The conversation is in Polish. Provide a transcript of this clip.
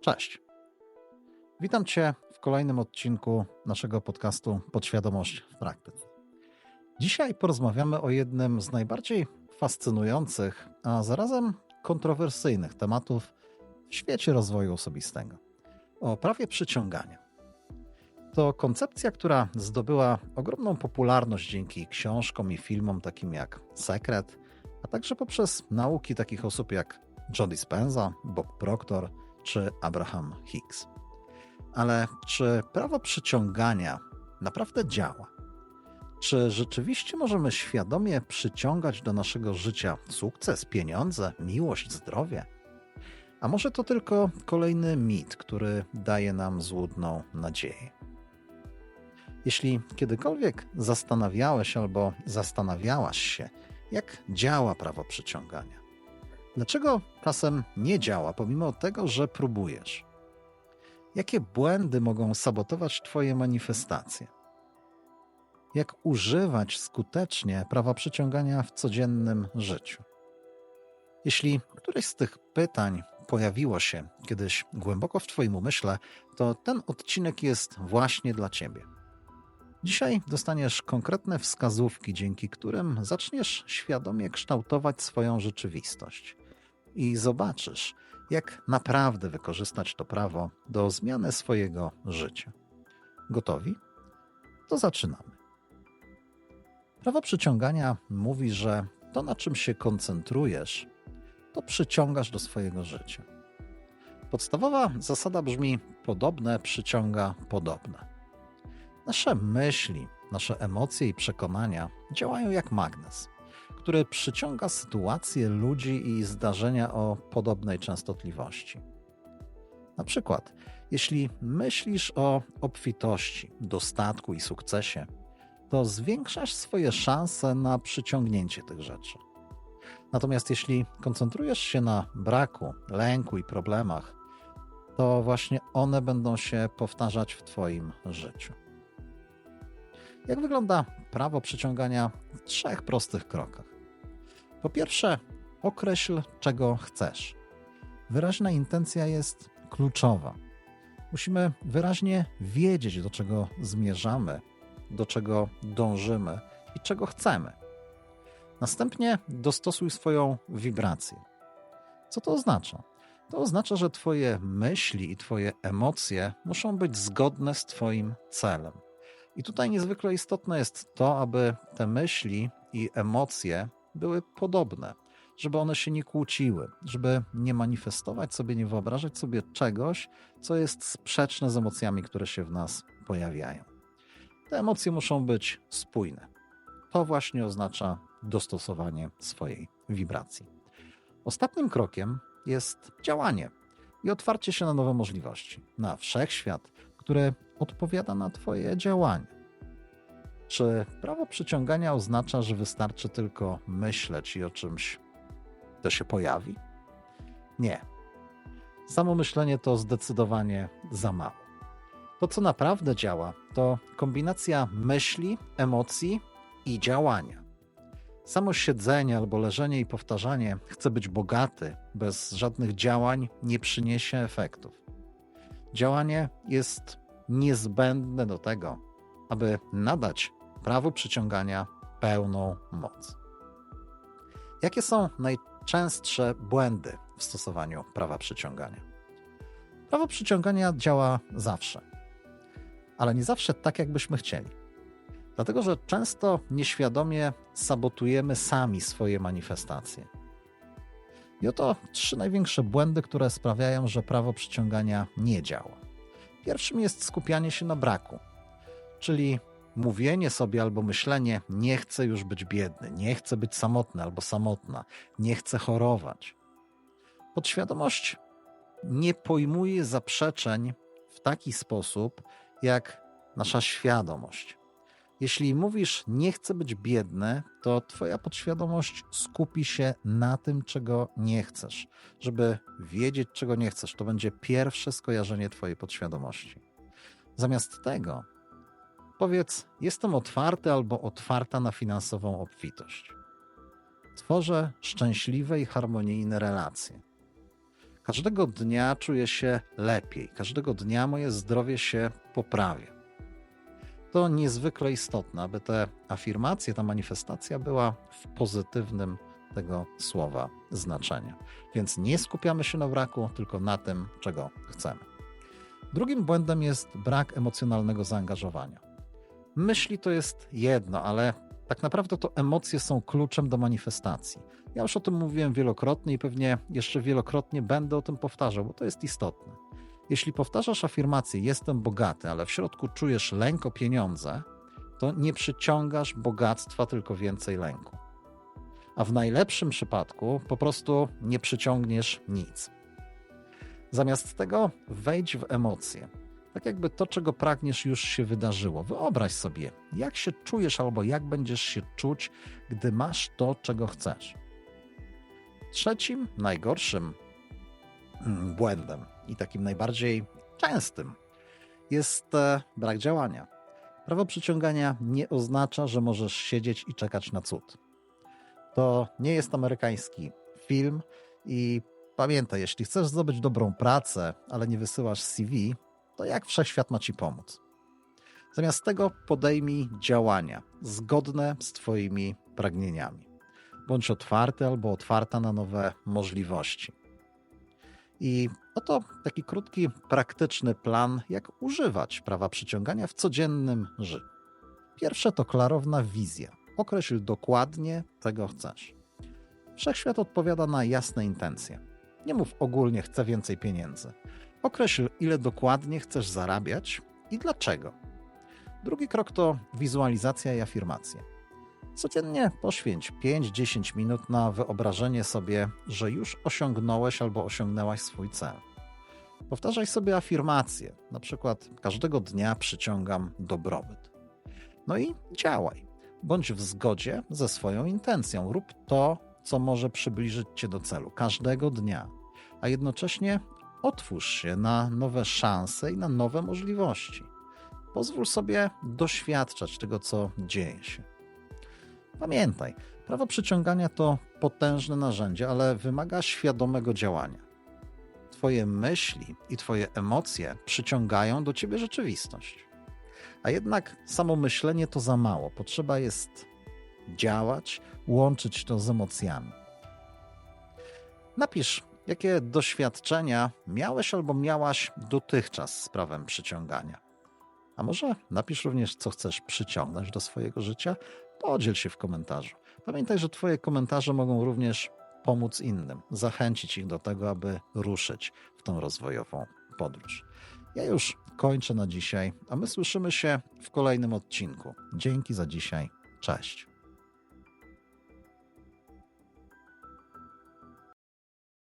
Cześć. Witam Cię w kolejnym odcinku naszego podcastu Podświadomość w praktyce. Dzisiaj porozmawiamy o jednym z najbardziej fascynujących, a zarazem kontrowersyjnych tematów w świecie rozwoju osobistego o prawie przyciągania. To koncepcja, która zdobyła ogromną popularność dzięki książkom i filmom takim jak Sekret, a także poprzez nauki takich osób jak John Dispenza, Bob Proctor czy Abraham Hicks. Ale czy prawo przyciągania naprawdę działa? Czy rzeczywiście możemy świadomie przyciągać do naszego życia sukces, pieniądze, miłość, zdrowie? A może to tylko kolejny mit, który daje nam złudną nadzieję? Jeśli kiedykolwiek zastanawiałeś albo zastanawiałaś się, jak działa prawo przyciągania, dlaczego czasem nie działa, pomimo tego, że próbujesz? Jakie błędy mogą sabotować Twoje manifestacje? Jak używać skutecznie prawa przyciągania w codziennym życiu? Jeśli któreś z tych pytań pojawiło się kiedyś głęboko w Twoim umyśle, to ten odcinek jest właśnie dla Ciebie. Dzisiaj dostaniesz konkretne wskazówki, dzięki którym zaczniesz świadomie kształtować swoją rzeczywistość i zobaczysz, jak naprawdę wykorzystać to prawo do zmiany swojego życia. Gotowi? To zaczynamy. Prawo przyciągania mówi, że to, na czym się koncentrujesz, to przyciągasz do swojego życia. Podstawowa zasada brzmi: podobne przyciąga podobne. Nasze myśli, nasze emocje i przekonania działają jak magnes, który przyciąga sytuacje, ludzi i zdarzenia o podobnej częstotliwości. Na przykład, jeśli myślisz o obfitości, dostatku i sukcesie, to zwiększasz swoje szanse na przyciągnięcie tych rzeczy. Natomiast jeśli koncentrujesz się na braku, lęku i problemach, to właśnie one będą się powtarzać w Twoim życiu. Jak wygląda prawo przyciągania w trzech prostych krokach? Po pierwsze, określ, czego chcesz. Wyraźna intencja jest kluczowa. Musimy wyraźnie wiedzieć, do czego zmierzamy, do czego dążymy i czego chcemy. Następnie dostosuj swoją wibrację. Co to oznacza? To oznacza, że Twoje myśli i Twoje emocje muszą być zgodne z Twoim celem. I tutaj niezwykle istotne jest to, aby te myśli i emocje były podobne, żeby one się nie kłóciły, żeby nie manifestować sobie, nie wyobrażać sobie czegoś, co jest sprzeczne z emocjami, które się w nas pojawiają. Te emocje muszą być spójne. To właśnie oznacza dostosowanie swojej wibracji. Ostatnim krokiem jest działanie i otwarcie się na nowe możliwości, na wszechświat, który odpowiada na Twoje działania. Czy prawo przyciągania oznacza, że wystarczy tylko myśleć i o czymś to się pojawi? Nie. Samo myślenie to zdecydowanie za mało. To, co naprawdę działa, to kombinacja myśli, emocji i działania. Samo siedzenie albo leżenie i powtarzanie chce być bogaty, bez żadnych działań nie przyniesie efektów. Działanie jest niezbędne do tego, aby nadać prawu przyciągania pełną moc. Jakie są najczęstsze błędy w stosowaniu prawa przyciągania? Prawo przyciągania działa zawsze, ale nie zawsze tak, jakbyśmy chcieli. Dlatego, że często nieświadomie sabotujemy sami swoje manifestacje. I oto trzy największe błędy, które sprawiają, że prawo przyciągania nie działa. Pierwszym jest skupianie się na braku, czyli mówienie sobie albo myślenie: Nie chcę już być biedny, nie chcę być samotny albo samotna, nie chcę chorować. Podświadomość nie pojmuje zaprzeczeń w taki sposób, jak nasza świadomość. Jeśli mówisz, nie chcę być biedny, to Twoja podświadomość skupi się na tym, czego nie chcesz. Żeby wiedzieć, czego nie chcesz, to będzie pierwsze skojarzenie Twojej podświadomości. Zamiast tego, powiedz: Jestem otwarty albo otwarta na finansową obfitość. Tworzę szczęśliwe i harmonijne relacje. Każdego dnia czuję się lepiej, każdego dnia moje zdrowie się poprawia. To niezwykle istotne, aby te afirmacje, ta manifestacja była w pozytywnym tego słowa znaczeniu. Więc nie skupiamy się na braku, tylko na tym, czego chcemy. Drugim błędem jest brak emocjonalnego zaangażowania. Myśli to jest jedno, ale tak naprawdę to emocje są kluczem do manifestacji. Ja już o tym mówiłem wielokrotnie i pewnie jeszcze wielokrotnie będę o tym powtarzał, bo to jest istotne. Jeśli powtarzasz afirmację jestem bogaty, ale w środku czujesz lęk o pieniądze, to nie przyciągasz bogactwa, tylko więcej lęku. A w najlepszym przypadku po prostu nie przyciągniesz nic. Zamiast tego wejdź w emocje. Tak jakby to, czego pragniesz, już się wydarzyło. Wyobraź sobie, jak się czujesz albo jak będziesz się czuć, gdy masz to, czego chcesz. Trzecim, najgorszym mm, błędem i takim najbardziej częstym jest e, brak działania. Prawo przyciągania nie oznacza, że możesz siedzieć i czekać na cud. To nie jest amerykański film i pamiętaj, jeśli chcesz zdobyć dobrą pracę, ale nie wysyłasz CV, to jak wszechświat ma ci pomóc? Zamiast tego podejmij działania zgodne z Twoimi pragnieniami. Bądź otwarty albo otwarta na nowe możliwości. I oto taki krótki, praktyczny plan, jak używać prawa przyciągania w codziennym życiu. Pierwsze to klarowna wizja. Określ dokładnie, czego chcesz. Wszechświat odpowiada na jasne intencje. Nie mów ogólnie chcę więcej pieniędzy. Określ, ile dokładnie chcesz zarabiać i dlaczego. Drugi krok to wizualizacja i afirmacje. Codziennie poświęć 5-10 minut na wyobrażenie sobie, że już osiągnąłeś albo osiągnęłaś swój cel. Powtarzaj sobie afirmacje, na przykład każdego dnia przyciągam dobrobyt. No i działaj. Bądź w zgodzie ze swoją intencją. Rób to, co może przybliżyć cię do celu każdego dnia, a jednocześnie otwórz się na nowe szanse i na nowe możliwości. Pozwól sobie doświadczać tego, co dzieje się. Pamiętaj, prawo przyciągania to potężne narzędzie, ale wymaga świadomego działania. Twoje myśli i Twoje emocje przyciągają do Ciebie rzeczywistość. A jednak samo myślenie to za mało. Potrzeba jest działać, łączyć to z emocjami. Napisz, jakie doświadczenia miałeś albo miałaś dotychczas z prawem przyciągania. A może napisz również, co chcesz przyciągnąć do swojego życia? Podziel się w komentarzu. Pamiętaj, że Twoje komentarze mogą również pomóc innym, zachęcić ich do tego, aby ruszyć w tą rozwojową podróż. Ja już kończę na dzisiaj, a my słyszymy się w kolejnym odcinku. Dzięki za dzisiaj. Cześć.